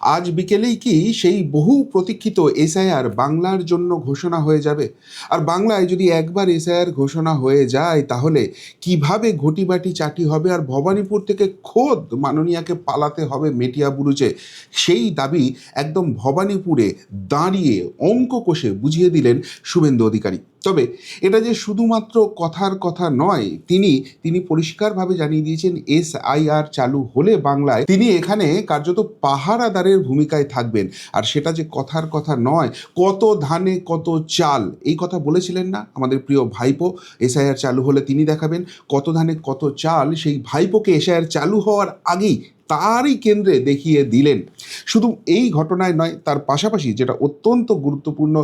আজ বিকেলেই কি সেই বহু প্রতীক্ষিত এসআইআর বাংলার জন্য ঘোষণা হয়ে যাবে? আর বাংলায় যদি একবার এসআইআর ঘোষণা হয়ে যায়, তাহলে কীভাবে ঘটিবাটি চাটি হবে? আর ভবানীপুর থেকে খোদ মাননীয়াকে পালাতে হবে মেটিয়া বুরুজে। সেই দাবি একদম ভবানীপুরে দাঁড়িয়ে অঙ্ক কষে বুঝিয়ে দিলেন শুভেন্দু অধিকারী। তবে এটা যে শুধুমাত্র কথার কথা নয়, তিনি তিনি পরিষ্কারভাবে জানিয়ে দিয়েছেন, এসআইআর চালু হলে বাংলায় তিনি এখানে কার্যত পাহারাদারের ভূমিকায় থাকবেন। আর সেটা যে কথার কথা নয়, কত ধানে কত চাল, এই কথা বলেছিলেন না আমাদের প্রিয় ভাইপো? এসআইআর চালু হলে তিনি দেখাবেন, কত ধানে কত চাল, সেই ভাইপোকে এসআইআর চালু হওয়ার আগেই তারই কেন্দ্রে দেখিয়ে দিলেন। শুধু এই ঘটনায় নয়, তার পাশাপাশি যেটা অত্যন্ত গুরুত্বপূর্ণ,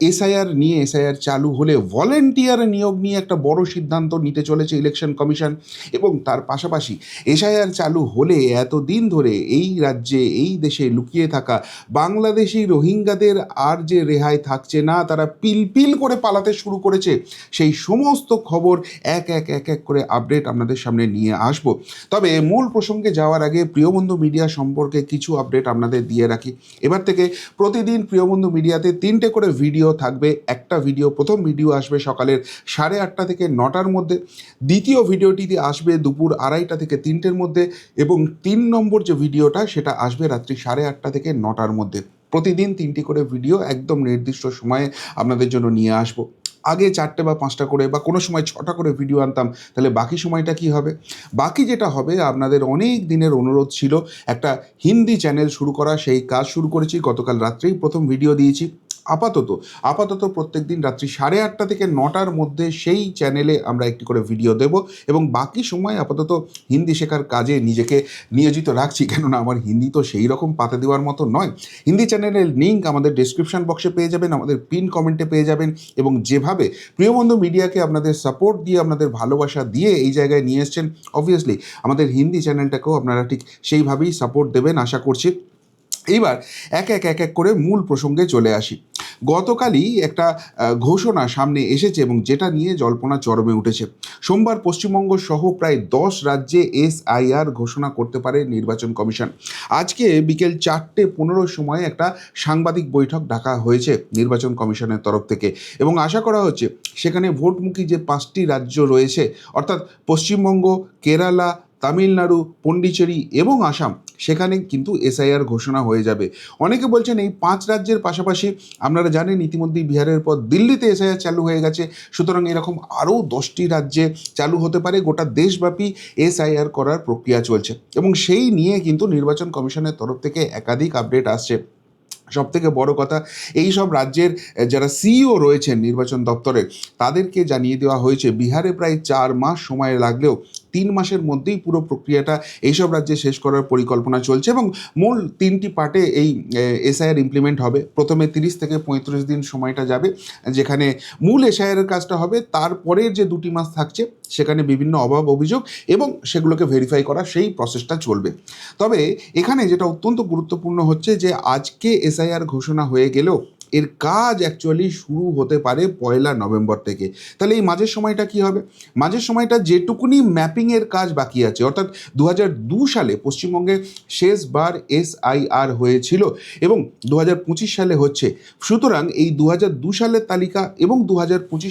এসআইআর নিয়ে, এসআইআর চালু হলে ভলেন্টিয়ার নিয়োগ নিয়ে একটা বড় সিদ্ধান্ত নিতে চলেছে ইলেকশন কমিশন। এবং তার পাশাপাশি এসআইআর চালু হলে এতদিন ধরে এই রাজ্যে, এই দেশে লুকিয়ে থাকা বাংলাদেশি রোহিঙ্গাদের আর যে রেহাই থাকছে না, তারা পিলপিল করে পালাতে শুরু করেছে। সেই সমস্ত খবর এক এক এক এক করে আপডেট আপনাদের সামনে নিয়ে আসব। তবে মূল প্রসঙ্গে যাওয়ার আগে প্রিয়বন্ধু মিডিয়া সম্পর্কে কিছু আপডেট আপনাদের দিয়ে রাখি। এবার থেকে প্রতিদিন প্রিয়বন্ধু মিডিয়াতে তিনটে করে ভিডিও থাকবে। একটা ভিডিও প্রথম ভিডিও আসবে সকালের সাড়ে আটটা থেকে নটার মধ্যে। দ্বিতীয় ভিডিওটিতে আসবে দুপুর আড়াইটা থেকে তিনটের মধ্যে এবং তিন নম্বর যে ভিডিওটা সেটা আসবে রাত্রি সাড়ে আটটা থেকে নটার মধ্যে। প্রতিদিন তিনটি করে ভিডিও একদম নির্দিষ্ট সময়ে আপনাদের জন্য নিয়ে আসব। আগে চারটে বা পাঁচটা করে বা কোনো সময় ছটা করে ভিডিও আনতাম, তাহলে বাকি সময়টা কি হবে? বাকি যেটা হবে, আপনাদের অনেক দিনের অনুরোধ ছিল, একটা হিন্দি চ্যানেল শুরু করা, সেই কাজ শুরু করেছি, গতকাল রাত্রেই প্রথম ভিডিও দিয়েছি। আপাতত আপাতত প্রত্যেক দিন রাত্রি সাড়ে আটটা থেকে নটার মধ্যে সেই চ্যানেলে আমরা একটি করে ভিডিও দেব এবং বাকি সময় আপাতত হিন্দি শেখার কাজে নিজেকে নিয়োজিত রাখছি। কেননা আমার হিন্দি তো সেই রকম পাতে দেওয়ার মতো নয়। হিন্দি চ্যানেলের লিঙ্ক আমাদের ডিসক্রিপশন বক্সে পেয়ে যাবেন, আমাদের পিন কমেন্টে পেয়ে যাবেন এবং যেভাবে প্রিয়বন্ধু মিডিয়াকে আপনাদের সাপোর্ট দিয়ে, আপনাদের ভালোবাসা দিয়ে এই জায়গায় নিয়ে এসছেন অবভিয়াসলি আমাদের হিন্দি চ্যানেলটাকেও আপনারা ঠিক সেইভাবেই সাপোর্ট দেবেন আশা করছি। এইবার এক এক এক এক করে মূল প্রসঙ্গে চলে আসি। গতকালই একটা ঘোষণা সামনে এসেছে এবং যেটা নিয়ে জল্পনা চরমে উঠেছে। সোমবার পশ্চিমবঙ্গ সহ প্রায় দশ রাজ্যে এসআইআর ঘোষণা করতে পারে নির্বাচন কমিশন। আজকে বিকেল চারটে পনেরো সময় একটা সাংবাদিক বৈঠক ডাকা হয়েছে নির্বাচন কমিশনের তরফ থেকে এবং আশা করা হচ্ছে সেখানে ভোটমুখী যে পাঁচটি রাজ্য রয়েছে, অর্থাৎ পশ্চিমবঙ্গ, কেরালা তামিলনাড়ু, পন্ডিচেরি এবং আসাম, সেখানে কিন্তু এসআইআর ঘোষণা হয়ে যাবে। অনেকে বলছেন এই পাঁচ রাজ্যের পাশাপাশি আপনারা জানেন ইতিমধ্যেই বিহারের পর দিল্লিতে এসআইআর চালু হয়ে গেছে। সুতরাং এরকম আরও দশটি রাজ্যে চালু হতে পারে। গোটা দেশব্যাপী এসআইআর করার প্রক্রিয়া চলছে এবং সেই নিয়ে কিন্তু নির্বাচন কমিশনের তরফ থেকে একাধিক আপডেট আসছে। সব থেকে বড় কথা, এই সব রাজ্যের যারা সিইও রয়েছেন নির্বাচন দপ্তরে, তাদেরকে জানিয়ে দেওয়া হয়েছে, বিহারে প্রায় চার মাস সময় লাগলেও তিন মাসের মধ্যেই পুরো প্রক্রিয়াটা এইসব রাজ্যে শেষ করার পরিকল্পনা চলছে এবং মূল তিনটি পার্টে এই এসআইআর ইমপ্লিমেন্ট হবে। প্রথমে তিরিশ থেকে পঁয়ত্রিশ দিন সময়টা যাবে, যেখানে মূল এসআইআরের কাজটা হবে। তারপরের যে দুটি মাস থাকছে, সেখানে বিভিন্ন অভাব অভিযোগ এবং সেগুলোকে ভেরিফাই করা, সেই প্রসেসটা চলবে। তবে এখানে যেটা অত্যন্ত গুরুত্বপূর্ণ হচ্ছে যে, আজকে এসআইআর ঘোষণা হয়ে গেলেও এর কাজ অ্যাকচুয়ালি শুরু হতে পারে পয়লা নভেম্বর থেকে। তাহলে এই মাঝের সময়টা কি হবে? মাঝের সময়টা যেটুকুনি ম্যাপিংয়ের কাজ বাকি আছে, অর্থাৎ দু সালে পশ্চিমবঙ্গে শেষবার এসআইআর হয়েছিল এবং দু সালে হচ্ছে। সুতরাং এই দু সালের তালিকা এবং দু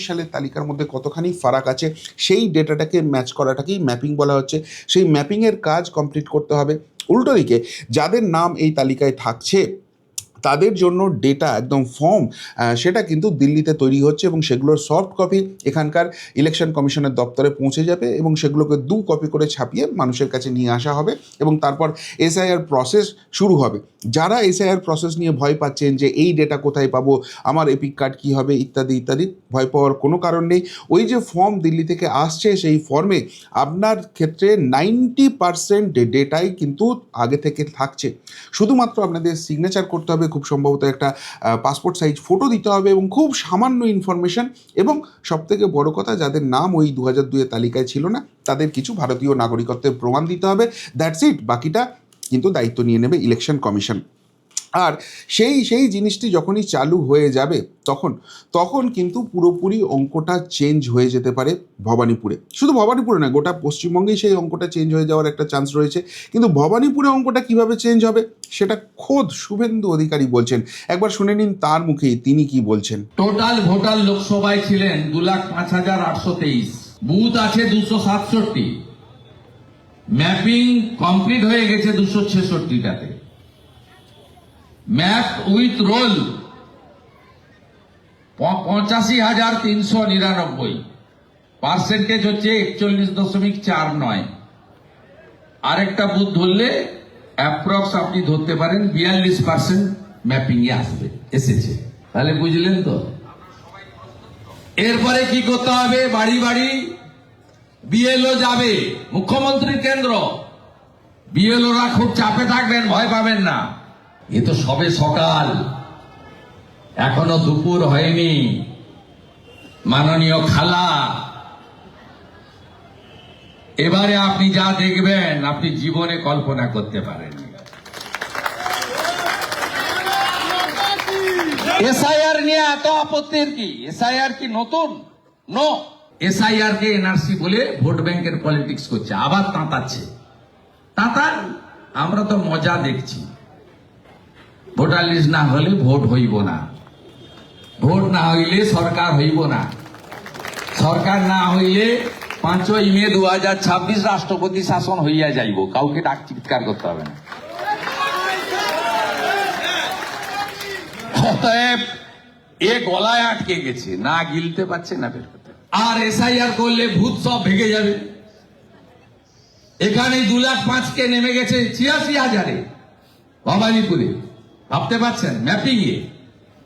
সালের তালিকার মধ্যে কতখানি ফারাক আছে, সেই ডেটাটাকে ম্যাচ করাটাকেই ম্যাপিং বলা হচ্ছে। সেই ম্যাপিংয়ের কাজ কমপ্লিট করতে হবে। উল্টো দিকে, যাদের নাম এই তালিকায় থাকছে তাদের জন্য ডেটা একদম ফর্ম সেটা কিন্তু দিল্লিতে তৈরি হচ্ছে এবং সেগুলোর সফট কপি এখানকার ইলেকশন কমিশনের দপ্তরে পৌঁছে যাবে এবং সেগুলোকে দু কপি করে ছাপিয়ে মানুষের কাছে নিয়ে আসা হবে এবং তারপর এসআইআর প্রসেস শুরু হবে। যারা এসআইআর প্রসেস নিয়ে ভয় পাচ্ছেন যে এই ডেটা কোথায় পাবো, আমার এপিক কার্ড কী হবে, ইত্যাদি ইত্যাদি, ভয় পাওয়ার কোনো কারণ নেই। ওই যে ফর্ম দিল্লি থেকে আসছে সেই ফর্মে আপনার ক্ষেত্রে নাইনটি পারসেন্ট ডেটাই কিন্তু আগে থেকে থাকছে। শুধুমাত্র আপনাদের সিগনেচার করতে হবে খুব সম্ভবত একটা পাসপোর্ট সাইজ ফটো দিতে হবে এবং খুব সামান্য ইনফরমেশান এবং সবথেকে বড় কথা যাদের নাম ওই দু হাজার দুয়ের তালিকায় ছিল না, তাদের কিছু ভারতীয় নাগরিকত্বের প্রমাণ দিতে হবে। দ্যাটস ইট বাকিটা কিন্তু দায়িত্ব নিয়ে নেবে ইলেকশন কমিশন আর সেই সেই জিনিসটি যখনই চালু হয়ে যাবে, তখন তখন কিন্তু পুরোপুরি অঙ্কটা চেঞ্জ হয়ে যেতে পারে ভবানীপুরে। শুধু ভবানীপুরে না, গোটা পশ্চিমবঙ্গেই সেই অঙ্কটা চেঞ্জ হয়ে যাওয়ার একটা চান্স রয়েছে। কিন্তু ভবানীপুরে অঙ্কটা কীভাবে চেঞ্জ হবে, সেটা খোদ শুভেন্দু অধিকারী বলছেন। একবার শুনে নিন তার মুখেই তিনি কি বলছেন। টোটাল ভোটার লোকসভায় ছিলেন দু লাখ পাঁচ হাজার আটশো তেইশ। বুথ আছে দুশো সাতষট্টি। ম্যাপিং কমপ্লিট হয়ে গেছে দুশো ছেষট্টিটাতে। Map with role. পঁচাশি হাজার তিনশো নিরানব্বই। পার্সেন্টেজ হচ্ছে একচল্লিশ দশমিক চার নয়। আরেকটা বুথ ধরলে অ্যাপ্রক্স আপনি ধরতে পারেন বিয়াল্লিশ পার্সেন্ট ম্যাপিং এ আসবে, এসেছে। তাহলে বুঝলেন তো? এরপরে কি করতে হবে? বাড়ি বাড়ি বিএলও যাবে, মুখ্যমন্ত্রীর কেন্দ্র। বিএলওরা খুব চাপে থাকবেন, ভয় পাবেন না। এ তো সবে সকাল। এখনও দুপুর হয়নি। মাননীয় খালা এবারে আপনি যা দেখবেন আপনি জীবনে কল্পনা করতে পারেন এসআইআর নিয়ে এত আপত্তির কি? এসআইআর কি নতুন? নো এসআইআর কে এনআরসি বলে ভোট ব্যাংকের পলিটিক্স করছে আবার তাঁতাচ্ছে। তাঁতার আমরা তো মজা দেখছি। ভোটার লিস্ট না হলে ভোট হইব না। ভোট না হইলে সরকার হইব না। সরকার না হইলে পাঁচই মে দু হাজার ছাব্বিশ রাষ্ট্রপতি শাসন হইয়া যাইব। কাউকে ডাক চিৎকার করতে হবে না। অতএব এ গলায় আটকে গেছে। না গিলতে পারছে না বের করতে আর এসআইআর করলে ভূত সব ভেঙে যাবে। এখানে দু লাখ পাঁচকে নেমে গেছে ছিয়াশি হাজারে। ভবানীপুরে ভাবতে পারছেন? ম্যাপিং এ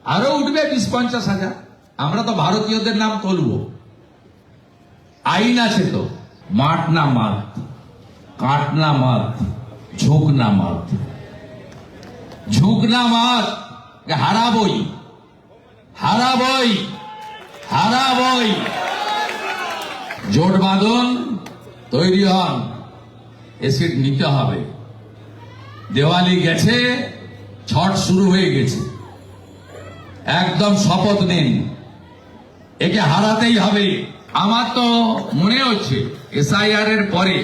আরও উঠবে বিশ পঞ্চাশ হাজার। আমরা তো ভারতীয়দের নাম তুলবো। আইন আছে তো। মাঠ না মাত কাঠ না মাত ঝোঁক না মাত ঝুঁক না মাত হারাবই। হারাবই। হারাবই। জোট বাঁধন, তৈরি হন। এসিড নিতে হবে। দেওয়ালি গেছে ছট শুরু হয়ে গেছে। একদম শপথ নিন একে হারাতেই হবে। আমার তো মনে হচ্ছে এসআইআর এর পরে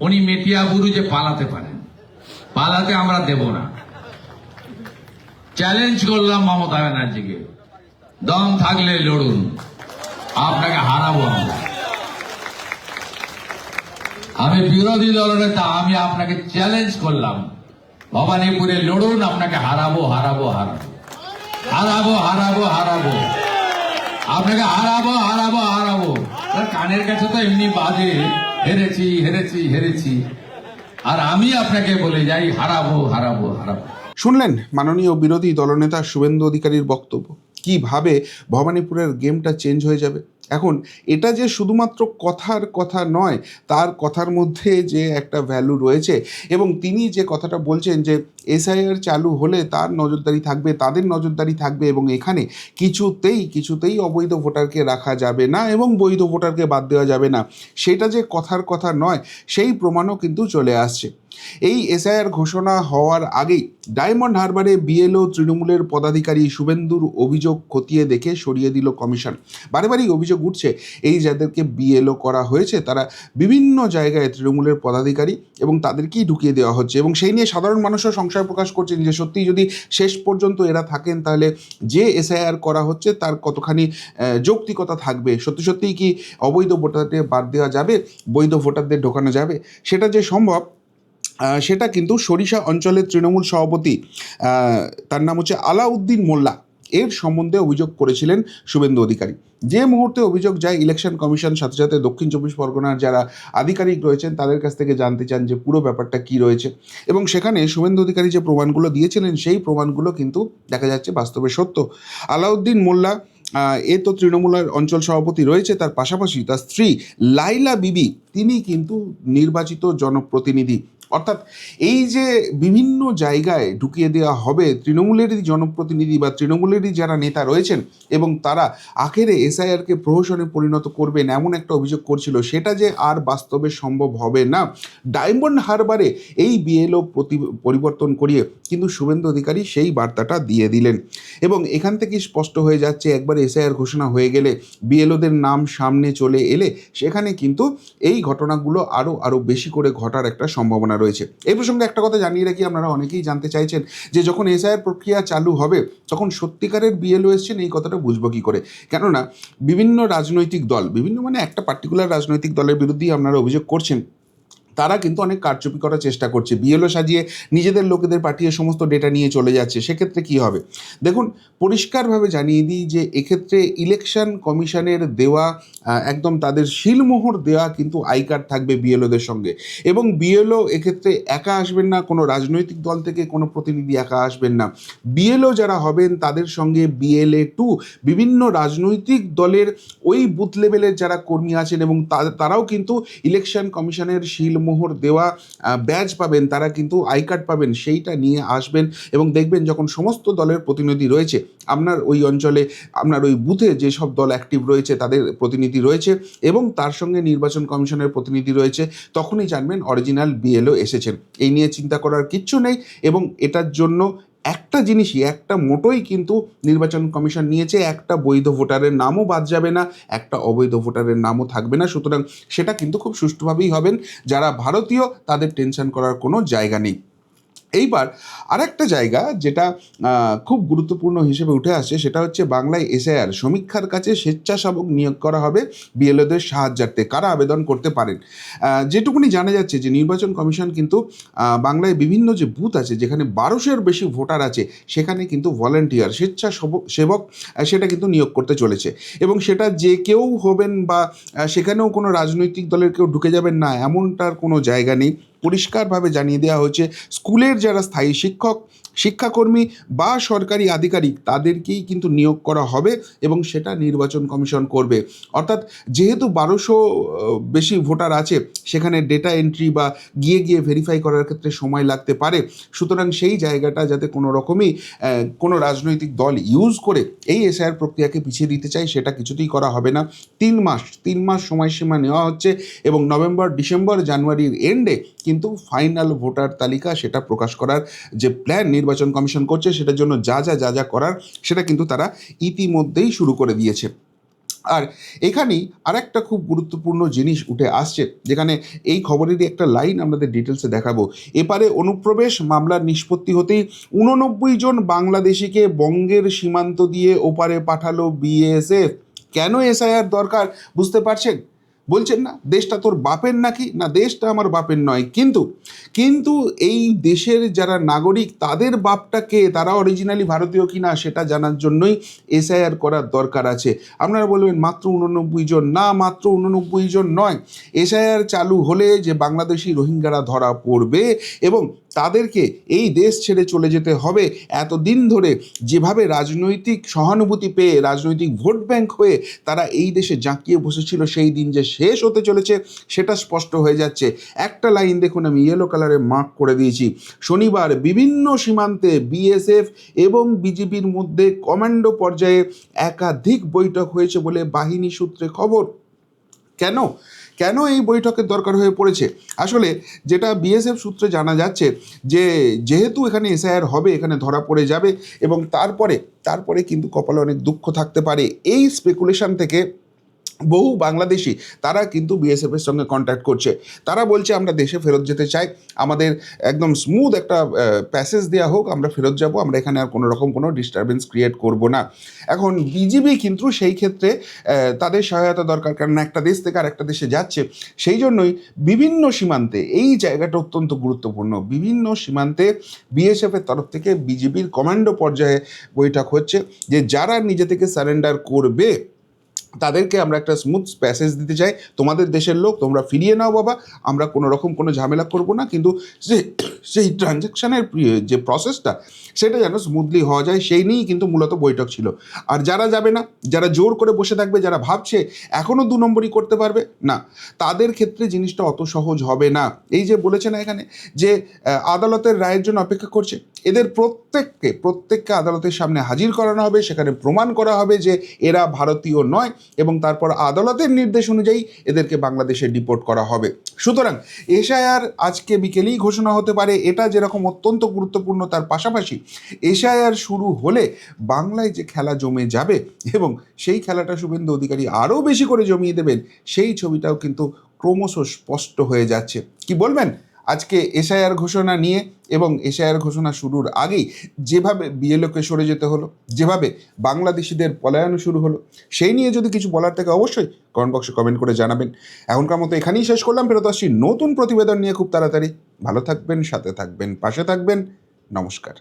উনি মেটিয়া যে পালাতে পারেন। পালাতে আমরা দেব না। চ্যালেঞ্জ করলাম মমতা ব্যানার্জিকে। দম থাকলে লড়ুন। আপনাকে হারাবো আমরা। আমি বিরোধী দলনেতা আমি আপনাকে চ্যালেঞ্জ করলাম। ভবানীপুরে লড়ুন, আপনাকে হারাবো হারাবো হারাবো। হারাবো হারাবো হারাবো। আপনাকে হারাবো হারাবো হারাবো। কানের কাছে তো এমনি বাজে, হেরেছি হেরেছি হেরেছি। আর আমি আপনাকে বলে যাই, হারাবো হারাবো হারাবো। শুনলেন মাননীয় বিরোধী দলনেতা শুভেন্দু অধিকারীর বক্তব্য। কীভাবে ভবানীপুরের গেমটা চেঞ্জ হয়ে যাবে? এখন এটা যে শুধুমাত্র কথার কথা নয়, তার কথার মধ্যে যে একটা ভ্যালু রয়েছে এবং তিনি যে কথাটা বলছেন যে এসআইআর চালু হলে তার নজরদারি থাকবে, তাদের নজরদারি থাকবে এবং এখানে কিছুতেই কিছুতেই অবৈধ ভোটারকে রাখা যাবে না এবং বৈধ ভোটারকে বাদ দেওয়া যাবে না। সেটা যে কথার কথা নয়, সেই প্রমাণও কিন্তু চলে আসছে। এই এসআইআর ঘোষণা হওয়ার আগেই ডায়মন্ড হারবারে বিএলও তৃণমূলের পদাধিকারী শুভেন্দুর অভিযোগ খতিয়ে দেখে সরিয়ে দিল কমিশন। বারে বারেই অভিযোগ উঠছে, এই যাদেরকে বিএলও করা হয়েছে, তারা বিভিন্ন জায়গায় তৃণমূলের পদাধিকারী এবং তাদেরকেই ঢুকিয়ে দেওয়া হচ্ছে এবং সেই নিয়ে সাধারণ মানুষও সংশয় প্রকাশ করছেন যে সত্যি যদি শেষ পর্যন্ত এরা থাকেন, তাহলে যে এসআইআর করা হচ্ছে তার কতখানি যৌক্তিকতা থাকবে? সত্যি সত্যিই কি অবৈধ ভোটারদের বাদ দেওয়া যাবে? বৈধ ভোটারদের ঢোকানো যাবে? সেটা যে সম্ভব সেটা কিন্তু সরিষা অঞ্চলের তৃণমূল সভাপতি তার নাম হচ্ছে আলাউদ্দিন মোল্লা। এর সম্বন্ধে অভিযোগ করেছিলেন শুভেন্দু অধিকারী। যে মুহূর্তে অভিযোগ যায় ইলেকশন কমিশন সাথে সাথে দক্ষিণ চব্বিশ পরগনার যারা আধিকারিক রয়েছেন, তাদের কাছ থেকে জানতে চান যে পুরো ব্যাপারটা কি রয়েছে। এবং সেখানে শুভেন্দু অধিকারী যে প্রমাণগুলো দিয়েছিলেন, সেই প্রমাণগুলো কিন্তু দেখা যাচ্ছে বাস্তবে সত্য। আলাউদ্দিন মোল্লা এ তো তৃণমূলের অঞ্চল সভাপতি রয়েছে, তার পাশাপাশি তার স্ত্রী লাইলা বিবি, তিনি কিন্তু নির্বাচিত জনপ্রতিনিধি। অর্থাৎ এই যে বিভিন্ন জায়গায় ঢুকিয়ে দেওয়া হবে তৃণমূলেরই জনপ্রতিনিধি বা তৃণমূলেরই যারা নেতা রয়েছেন এবং তারা আখেরে এসআইআরকে প্রহসনে পরিণত করবেন এমন একটা অভিযোগ করছিল, সেটা যে আর বাস্তবে সম্ভব হবে না। ডায়মন্ড হারবারে এই বিএলও প্রতি, পরিবর্তন করিয়ে কিন্তু শুভেন্দু অধিকারী সেই বার্তাটা দিয়ে দিলেন। এবং এখান থেকেই স্পষ্ট হয়ে যাচ্ছে, একবার এসআইআর ঘোষণা হয়ে গেলে বিএলওদের নাম সামনে চলে এলে সেখানে কিন্তু এই ঘটনাগুলো আরও আরও বেশি করে ঘটার একটা সম্ভাবনা রয়েছে। এই প্রসঙ্গে একটা কথা জানিয়ে রাখি, আপনারা অনেকেই জানতে চাইছেন যে যখন এসআইয়ের প্রক্রিয়া চালু হবে, তখন সত্যিকারের বিএলও এসছেন, এই কথাটা বুঝব কী করে? কেননা, বিভিন্ন রাজনৈতিক দল, বিভিন্ন মানে একটা পার্টিকুলার রাজনৈতিক দলের বিরুদ্ধেই আপনারা অভিযোগ করছেন। তারা কিন্তু অনেক কারচুপি করার চেষ্টা করছে। বিএলও সাজিয়ে নিজেদের লোকেদের পাঠিয়ে সমস্ত ডেটা নিয়ে চলে যাচ্ছে। সেক্ষেত্রে কি হবে? দেখুন, পরিষ্কারভাবে জানিয়ে দিই যে এক্ষেত্রে ইলেকশন কমিশনের দেওয়া একদম তাদের শিলমোহর দেওয়া কিন্তু আই কার্ড থাকবে বিএলওদের সঙ্গে। এবং বিএলও এক্ষেত্রে একা আসবেন না, কোনো রাজনৈতিক দল থেকে কোনো প্রতিনিধি একা আসবেন না। বিএলও যারা হবেন, তাদের সঙ্গে বিএলএ টু বিভিন্ন রাজনৈতিক দলের ওই বুথ লেভেলের যারা কর্মী আছেন এবং তারাও কিন্তু ইলেকশন কমিশনের শিলমোহর দেওয়া ব্যাজ পাবেন, তারা কিন্তু আই কার্ড পাবেন, সেইটা নিয়ে আসবেন এবং দেখবেন যখন সমস্ত দলের প্রতিনিধি রয়েছে, আপনার ওই অঞ্চলে, আপনার ওই বুথে যেসব দল অ্যাক্টিভ রয়েছে, তাদের প্রতিনিধি রয়েছে এবং তার সঙ্গে নির্বাচন কমিশনের প্রতিনিধি রয়েছে, তখনই জানবেন অরিজিনাল বিএলও এসেছেন। এই নিয়ে চিন্তা করার কিচ্ছু নেই এবং এটার জন্য একটা জিনিসই, একটা মোটোই কিন্তু নির্বাচন কমিশন নিয়েছে, একটা বৈধ ভোটারের নামও বাদ যাবে না, একটা অবৈধ ভোটারের নামও থাকবে না। সুতরাং সেটা কিন্তু খুব সুষ্ঠুভাবেই হবেন। যারা ভারতীয়, তাদের টেনশন করার কোনো জায়গা নেই। এইবার আরেকটা জায়গা যেটা খুব গুরুত্বপূর্ণ হিসেবে উঠে আসছে সেটা হচ্ছে বাংলায় এসআইআর, সমীক্ষার কাছে স্বেচ্ছাসেবক নিয়োগ করা হবে বিএলওদের সাহায্যার্থে। কারা আবেদন করতে পারেন? যেটুকুনি জানা যাচ্ছে যে নির্বাচন কমিশন কিন্তু বাংলায় বিভিন্ন যে বুথ আছে যেখানে বারোশোর বেশি ভোটার আছে, সেখানে কিন্তু ভলেন্টিয়ার, স্বেচ্ছাসেবক সেবক সেটা কিন্তু নিয়োগ করতে চলেছে। এবং সেটা যে কেউ হবেন বা সেখানেও কোনো রাজনৈতিক দলের কেউ ঢুকে যাবেন না, এমনটার কোনো জায়গা নেই। পরিষ্কারভাবে জানিয়ে দেওয়া হয়েছে স্কুলের যারা স্থায়ী শিক্ষক শিক্ষাকর্মী বা সরকারি আধিকারিক তাদেরকেই কিন্তু নিয়োগ করা হবে এবং সেটা নির্বাচন কমিশন করবে। অর্থাৎ যেহেতু বারোশো বেশি ভোটার আছে, সেখানে ডেটা এন্ট্রি বা গিয়ে গিয়ে ভেরিফাই করার ক্ষেত্রে সময় লাগতে পারে। সুতরাং সেই জায়গাটা যাতে কোনো রকমই কোনো রাজনৈতিক দল ইউজ করে এই এসআইআর প্রক্রিয়াকে পিছিয়ে দিতে চায়, সেটা কিছুতেই করা হবে না। তিন মাস তিন মাস সময়সীমা নেওয়া হচ্ছে এবং নভেম্বর, ডিসেম্বর, জানুয়ারির এন্ডে কিন্তু ফাইনাল ভোটার তালিকা সেটা প্রকাশ করার যে প্ল্যান নির্বাচন কমিশন করছে, সেটার জন্য যা যা যা যা করার, সেটা কিন্তু তারা ইতিমধ্যেই শুরু করে দিয়েছে। আর এখানেই আরেকটা খুব গুরুত্বপূর্ণ জিনিস উঠে আসছে, যেখানে এই খবরেরই একটা লাইন আমাদের ডিটেলসে দেখাবো। এপারে অনুপ্রবেশ মামলার নিষ্পত্তি হতেই উননব্বই জন বাংলাদেশিকে বঙ্গের সীমান্ত দিয়ে ওপারে পাঠালো বিএসএফ। কেন এসআইআর দরকার, বুঝতে পারছেন? বলছেন না, দেশটা তোর বাপের নাকি? না, দেশটা আমার বাপের নয়। কিন্তু কিন্তু এই দেশের যারা নাগরিক, তাদের বাপটা কে তারা অরিজিনালি ভারতীয় কিনা সেটা জানার জন্যই এসআইআর করার দরকার আছে। আপনারা বলবেন, মাত্র উননব্বই জন। না, মাত্র উননব্বই জন নয়। এসআইআর চালু হলে যে বাংলাদেশি রোহিঙ্গারা ধরা পড়বে এবং তাদেরকে এই দেশ ছেড়ে চলে যেতে হবে। এতদিন ধরে যেভাবে রাজনৈতিক সহানুভূতি পেয়ে, রাজনৈতিক ভোট ব্যাংক হয়ে তারা এই দেশে জাঁকিয়ে বসেছিল, সেই দিন যে শেষ হতে চলেছে সেটা স্পষ্ট হয়ে যাচ্ছে। একটা লাইন দেখুন, আমি ইয়েলো কালারে মার্ক করে দিয়েছি। শনিবার বিভিন্ন সীমান্তে বিএসএফ এবং বিজিবির মধ্যে কমান্ডো পর্যায়ে একাধিক বৈঠক হয়েছে বলে বাহিনী সূত্রে খবর। কেন? কেন এই বৈঠকের দরকার হয়ে পড়েছে? আসলে যেটা বিএসএফ সূত্রে জানা যাচ্ছে যে, যেহেতু এখানে এসআইআর হবে, এখানে ধরা পড়ে যাবে এবং তারপরে তারপরে কিন্তু কপালে অনেক দুঃখ থাকতে পারে। এই স্পেকুলেশন থেকে বহু বাংলাদেশি তারা কিন্তু বিএসএফের সঙ্গে কন্ট্যাক্ট করছে। তারা বলছে, আমরা দেশে ফেরত যেতে চাই। আমাদের একদম স্মুথ একটা প্যাসেজ দেওয়া হোক। আমরা ফেরত যাব। আমরা এখানে আর কোনো রকম কোনো ডিস্টারবেন্স ক্রিয়েট করব না। এখন বিজিবি কিন্তু সেই ক্ষেত্রে তাদের সহায়তা দরকার। কারণ একটা দেশ থেকে আর একটা দেশে যাচ্ছে। সেই জন্যই বিভিন্ন সীমান্তে এই জায়গাটা অত্যন্ত গুরুত্বপূর্ণ। বিভিন্ন সীমান্তে বিএসএফের তরফ থেকে বিজিবির কমান্ডো পর্যায়ে বৈঠক হচ্ছে যে, যারা নিজে থেকে সারেন্ডার করবে তাদেরকে আমরা একটা স্মুথ প্যাসেজ দিতে চাই। তোমাদের দেশের লোক, তোমরা ফিরিয়ে নাও বাবা। আমরা কোনো রকম কোনো ঝামেলা করব না, কিন্তু যে, সেই ট্রানজ্যাকশানের যে প্রসেসটা সেটা যেন স্মুথলি হওয়া যায়, সেই নিয়েই কিন্তু মূলত বৈঠক ছিল। আর যারা যাবে না, যারা জোর করে বসে থাকবে, যারা ভাবছে এখনও দু নম্বরই করতে পারবে, না। তাদের ক্ষেত্রে জিনিসটা অত সহজ হবে না। এই যে বলেছে না এখানে যে আদালতের রায়ের জন্য অপেক্ষা করছে, এদের প্রত্যেককে প্রত্যেককে আদালতের সামনে হাজির করানো হবে, সেখানে প্রমাণ করা হবে যে এরা ভারতীয় নয়। এবং তারপর আদালতের নির্দেশ অনুযায়ী এদেরকে বাংলাদেশে ডিপোর্ট করা হবে। সুতরাং এশায়ার আজকে বিকেলেই ঘোষণা হতে পারে। এটা যেরকম অত্যন্ত গুরুত্বপূর্ণ, তার পাশাপাশি এশায়ার শুরু হলে বাংলায় যে খেলা জমে যাবে এবং সেই খেলাটা শুভেন্দু অধিকারী আরও বেশি করে জমিয়ে দেবেন, সেই ছবিটাও কিন্তু ক্রমশ স্পষ্ট হয়ে যাচ্ছে। কি বলবেন? আজকে এসআইআর ঘোষণা নিয়ে এবং এসআইআর ঘোষণা শুরুর আগেই যেভাবে বিএলওকে সরে যেতে হলো, যেভাবে বাংলাদেশিদের পলায়ন শুরু হলো, সেই নিয়ে যদি কিছু বলার থাকে অবশ্যই কমেন্ট বক্সে কমেন্ট করে জানাবেন। এখনকার মতো এখানেই শেষ করলাম, ফেরত আসছি নতুন প্রতিবেদন নিয়ে খুব তাড়াতাড়ি। ভালো থাকবেন, সাথে থাকবেন, পাশে থাকবেন। নমস্কার।